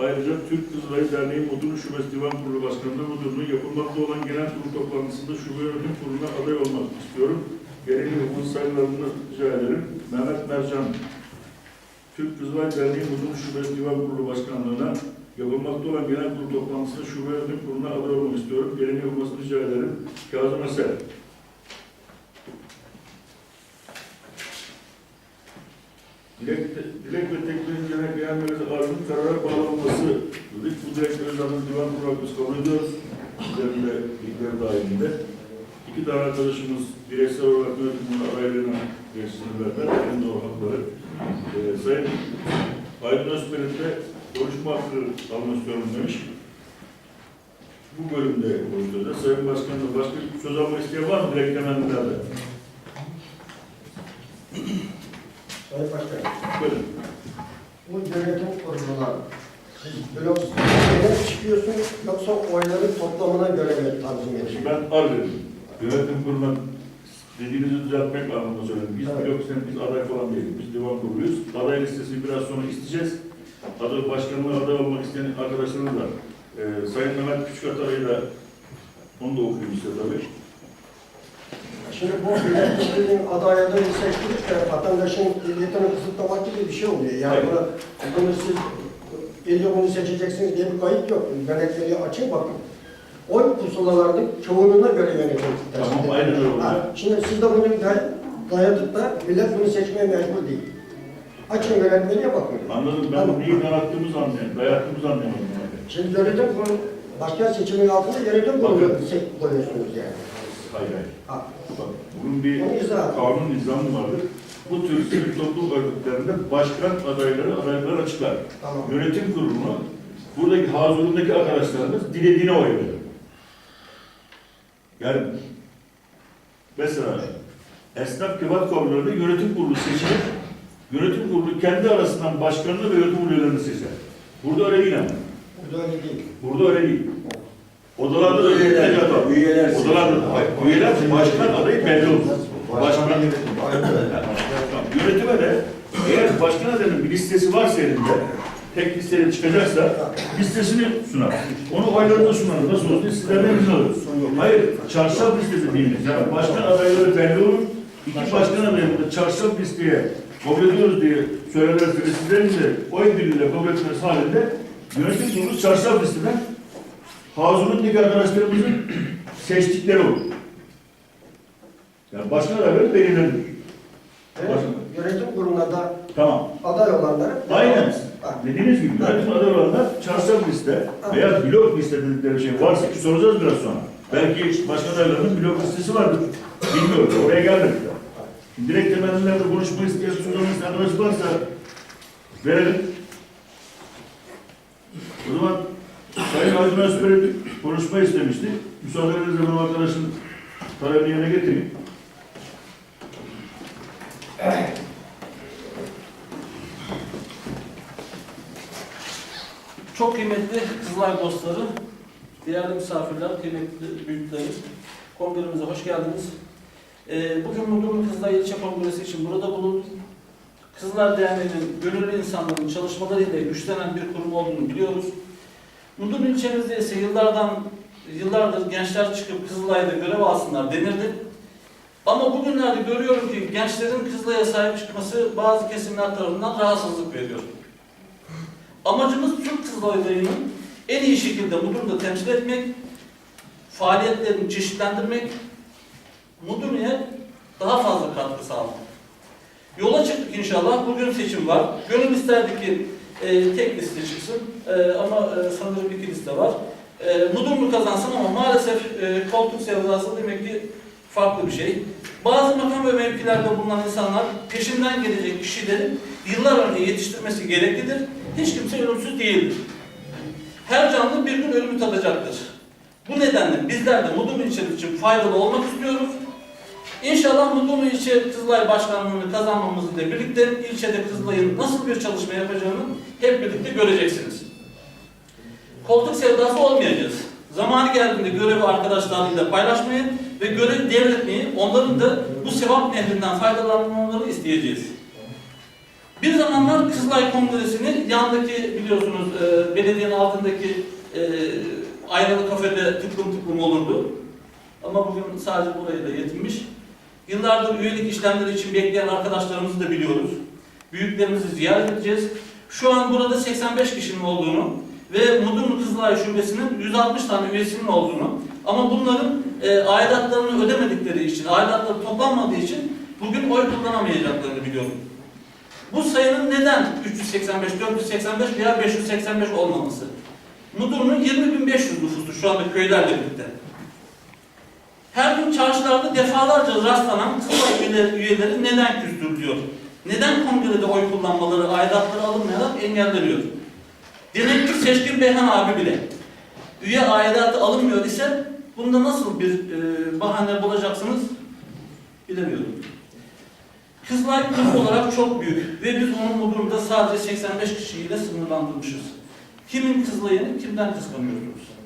Ayrıca Türk Kızılay Derneği Mudurnu Şubesi Divan Kurulu Başkanı'nda Mudurnu yapılmakta olan genel kurul toplantısında şube yönetim kuruluna aday olmak istiyorum. Gerekli hukuk sayılarını rica ederim. Mehmet Mercan, Türk Kızılay Derneği Mudurnu Şubesi Divan Kurulu Başkanlığı'na yapılmakta olan genel kurul toplantısında şube yönetim kuruluna aday olmak istiyorum. Gerekli yapılmasını rica ederim. Kazım Eser. Dilek, dilek ve teklifin genel genel merkezi karara bağlanması dedik. Bu dilekleri zaten divan kurulu biz kabul ediyoruz. Üzerinde bilgiler dahilinde. İki tane arkadaşımız bireysel olarak yönetiminde adaylarına geçtiğini verdiler. En doğru hakları. Ee, Sayın Aydın Özper'in de konuşma hakkı almak istiyorum demiş. Bu bölümde konuşuyoruz. Sayın Başkanım başka söz almak isteyen var mı dileklemelerde? Sayın Başkanım, Buyurun. bu yönetim kuruluna blok şeyden çıkıyorsunuz yoksa oyların toplamına göre mi tanzim Şimdi ediyorsunuz? ben ar dedim. Yönetim kuruluna dediğinizi düzeltmek anlamında söyledim. Biz Evet. yok sen biz aday falan değiliz. Biz divan kuruluyuz. Aday listesini biraz sonra isteyeceğiz. Aday başkanlığı aday olmak isteyen arkadaşlarımız var. Ee, Sayın Mehmet Küçükatar'ı da onu da okuyayım size tabii. Şimdi bu milletvekilinin adaylarını seçtirip de vatandaşın ehliyetini kısıtlamak gibi bir şey oluyor. Yani Hayır. bunu, bunu siz illa bunu seçeceksiniz diye bir kayıt yok. Yönetmeliği açın bakın. Oy pusulalarının çoğunluğuna göre yönetim Tamam, aynen öyle. Ha, Şimdi siz de bunu day- dayatıp da millet bunu seçmeye mecbur değil. Açın yönetmeliğe bakın. Anladım. Ben Tamam. neyi darattığımızı anlayayım. Dayattığımızı anlayamadım. yani. Şimdi yönetim kurulu, başkan seçimin altında yönetim se- koyuyorsunuz yani. Hayır hayır. Ha, Bak, bunun bir izah- kanun nizamı vardır. Bu tür sivil toplum örgütlerinde başkan adayları adayları açıklar. tamam. Yönetim kurulunu buradaki hazırlığındaki arkadaşlarımız dilediğine oy veriyor. Yani mesela esnaf kebap kablolarında yönetim kurulu seçilir. Yönetim kurulu kendi arasından başkanını ve yönetim üyelerini seçer. Burada öyle değil ama. Burada öyle değil. Burada öyle değil. Odalarda da Üyeler, değil. ama. üyeler Odalarda da. Üyeler başkan adayı belli olur. Başkan Yönetime de eğer başkan adayının bir listesi varsa elinde, tek listeye çıkacaksa listesini sunar. Onu oylarına sunar. Nasıl olsa sizlerden izin alır. Hayır, çarşaf listesi değiliz. Yani başkan adayları belli olur. İki başkan adayı burada çarşaf listeye kabul ediyoruz diye söylerlerse sizlerin de oy birliğiyle kabul etmesi halinde yönetim kurulu çarşaf listeden Hazırlıktaki arkadaşlarımızın seçtikleri olur. Yani başkan adayları belirlenir. Evet, Yönetim kuruluna da Tamam. aday olanları... Aynen. Ha, Dediğiniz gibi yönetim aday olanlar çarşaf liste veya blok liste dedikleri şey varsa ki soracağız biraz sonra. Belki başkan adaylarının blok listesi vardır. Bilmiyoruz. Oraya gelmedik. Şimdi direkt temellerde konuşma isteyen sorumlusu arkadaş varsa verelim. O zaman Sayın Aydın Özper'e bir konuşma istemişti. Müsaadenizle ben arkadaşın talebini yerine getireyim. Çok kıymetli Kızılay dostları, değerli misafirler, kıymetli büyüklerim, kongremize hoş geldiniz. Ee, bugün Mudurnu Kızılay İlçe Kongresi için burada bulunduk. Kızılay Derneği'nin gönüllü insanların çalışmalarıyla güçlenen bir kurum olduğunu biliyoruz. Mudurnu ilçemizde ise yıllardan yıllardır gençler çıkıp Kızılay'da görev alsınlar denirdi. Ama bugünlerde görüyorum ki gençlerin Kızılay'a sahip çıkması bazı kesimler tarafından rahatsızlık veriyor. Amacımız Türk Kızılayları'nın en iyi şekilde bu durumda temsil etmek, faaliyetlerini çeşitlendirmek, Mudurnu'ya daha fazla katkı sağlamak. Yola çıktık inşallah. Bugün seçim var. Gönül isterdi ki e, tek liste çıksın E, ama e, sanırım iki liste var. E, Mudurnu kazansın ama maalesef e, koltuk sevdası demek ki farklı bir şey. Bazı makam ve mevkilerde bulunan insanlar peşinden gelecek kişilerin yıllar önce yetiştirmesi gereklidir. Hiç kimse ölümsüz değildir. Her canlı bir gün ölümü tadacaktır. Bu nedenle bizler de Mudurnu için faydalı olmak istiyoruz. İnşallah Mudurnu ilçe Kızılay Başkanlığı'nı kazanmamızla birlikte ilçede Kızılay'ın nasıl bir çalışma yapacağını hep birlikte göreceksiniz. Koltuk sevdası olmayacağız. Zamanı geldiğinde görevi arkadaşlarıyla paylaşmayı ve görevi devretmeyi, onların da bu sevap nehrinden faydalanmalarını isteyeceğiz. Bir zamanlar Kızılay Kongresi'nin yandaki biliyorsunuz e, belediyenin altındaki e, aynalı kafede tıklım tıklım olurdu. Ama bugün sadece buraya da yetinmiş. Yıllardır üyelik işlemleri için bekleyen arkadaşlarımızı da biliyoruz. Büyüklerimizi ziyaret edeceğiz. Şu an burada 85 kişinin olduğunu ve Mudurnu Kızılay Şubesi'nin 160 tane üyesinin olduğunu ama bunların e, aidatlarını ödemedikleri için, aidatları toplanmadığı için bugün oy kullanamayacaklarını biliyorum. Bu sayının neden 385, 485 veya 585 olmaması? Mudurnu'nun 20.500 nüfusu şu anda köylerle birlikte. Her gün çarşılarda defalarca rastlanan Kızılay üyeleri, üyeleri neden küstürülüyor? Neden kongrede oy kullanmaları, aidatları alınmayarak engelleniyor? Demek ki Seçkin Beyhan abi bile üye aidatı alınmıyor ise bunda nasıl bir e, bahane bulacaksınız bilemiyorum. Kızılay kulüp olarak çok büyük ve biz onun bu sadece 85 kişiyle sınırlandırmışız. Kimin Kızılay'ını kimden kıskanıyorsunuz?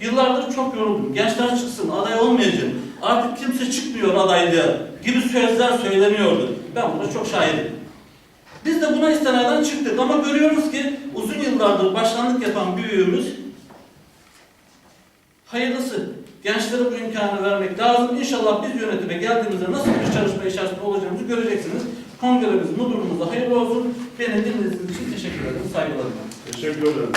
Yıllardır çok yoruldum. Gençler çıksın, aday olmayacak. Artık kimse çıkmıyor adaylığa gibi sözler söyleniyordu. Ben buna çok şahidim. Biz de buna istinaden çıktık ama görüyoruz ki uzun yıllardır başkanlık yapan büyüğümüz hayırlısı. Gençlere bu imkanı vermek lazım. İnşallah biz yönetime geldiğimizde nasıl bir çalışma içerisinde olacağımızı göreceksiniz. Kongremiz, da hayırlı olsun. Beni dinlediğiniz için teşekkür ederim. Saygılarımla. Teşekkür ederim.